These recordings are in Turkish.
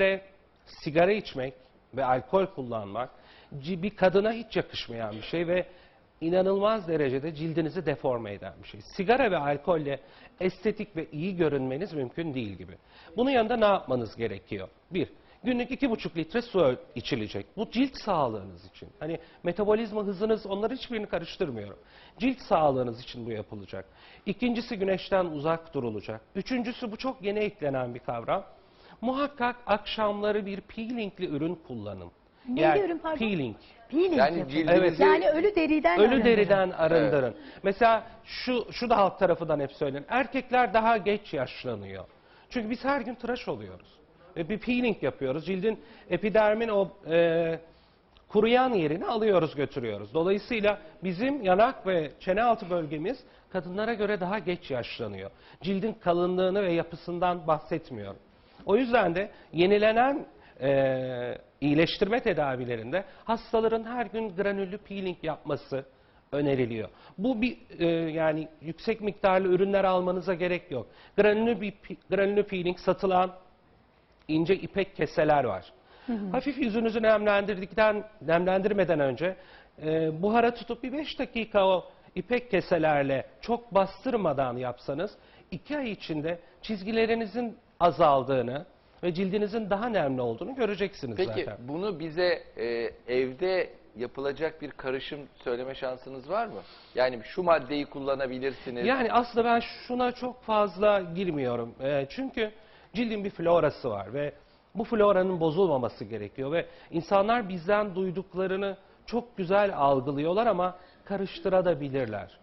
de sigara içmek ve alkol kullanmak bir kadına hiç yakışmayan bir şey ve inanılmaz derecede cildinizi deforme eden bir şey. Sigara ve alkolle estetik ve iyi görünmeniz mümkün değil gibi. Bunun yanında ne yapmanız gerekiyor? Bir, günlük iki buçuk litre su içilecek. Bu cilt sağlığınız için. Hani metabolizma hızınız onları hiçbirini karıştırmıyorum. Cilt sağlığınız için bu yapılacak. İkincisi güneşten uzak durulacak. Üçüncüsü bu çok yeni eklenen bir kavram. Muhakkak akşamları bir peelingli ürün kullanın. Neyli ürün pardon? Peeling. Peeling Yani yapın. cildinizi- Evet. Yani ölü deriden Ölü arındırın. deriden arındırın. Mesela şu, şu da halk tarafından hep söylenir. Erkekler daha geç yaşlanıyor. Çünkü biz her gün tıraş oluyoruz. Ve bir peeling yapıyoruz. Cildin epidermin o e, kuruyan yerini alıyoruz götürüyoruz. Dolayısıyla bizim yanak ve çene altı bölgemiz kadınlara göre daha geç yaşlanıyor. Cildin kalınlığını ve yapısından bahsetmiyorum. O yüzden de yenilenen e, iyileştirme tedavilerinde hastaların her gün granüllü peeling yapması öneriliyor. Bu bir e, yani yüksek miktarlı ürünler almanıza gerek yok. Granüllü bir granüllü peeling satılan ince ipek keseler var. Hafif yüzünüzü nemlendirdikten nemlendirmeden önce e, buhara tutup bir 5 dakika o ipek keselerle çok bastırmadan yapsanız 2 ay içinde çizgilerinizin azaldığını ve cildinizin daha nemli olduğunu göreceksiniz Peki zaten. bunu bize e, evde yapılacak bir karışım söyleme şansınız var mı? Yani şu maddeyi kullanabilirsiniz. Yani aslında ben şuna çok fazla girmiyorum. Ee, çünkü cildin bir florası var ve bu floranın bozulmaması gerekiyor ve insanlar bizden duyduklarını çok güzel algılıyorlar ama karıştırabilirler.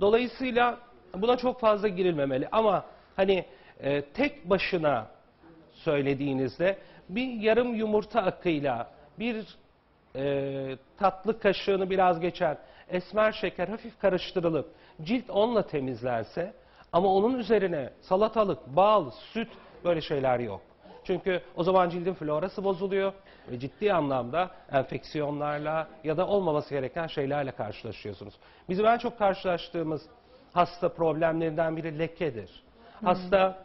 Dolayısıyla buna çok fazla girilmemeli ama hani e, tek başına söylediğinizde bir yarım yumurta akıyla bir e, tatlı kaşığını biraz geçer esmer şeker hafif karıştırılıp cilt onunla temizlense ama onun üzerine salatalık, bal, süt böyle şeyler yok. Çünkü o zaman cildin florası bozuluyor ve ciddi anlamda enfeksiyonlarla ya da olmaması gereken şeylerle karşılaşıyorsunuz. Bizim en çok karşılaştığımız hasta problemlerinden biri lekedir. Hasta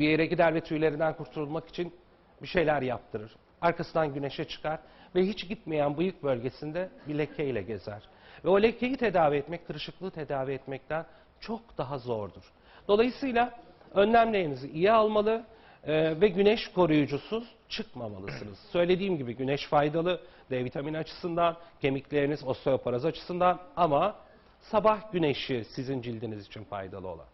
bir yere gider ve tüylerinden kurtulmak için bir şeyler yaptırır. Arkasından güneşe çıkar ve hiç gitmeyen bıyık bölgesinde bir lekeyle gezer. Ve o lekeyi tedavi etmek, kırışıklığı tedavi etmekten çok daha zordur. Dolayısıyla önlemlerinizi iyi almalı e, ve güneş koruyucusuz çıkmamalısınız. Söylediğim gibi güneş faydalı D vitamini açısından, kemikleriniz osteoporoz açısından ama sabah güneşi sizin cildiniz için faydalı olan.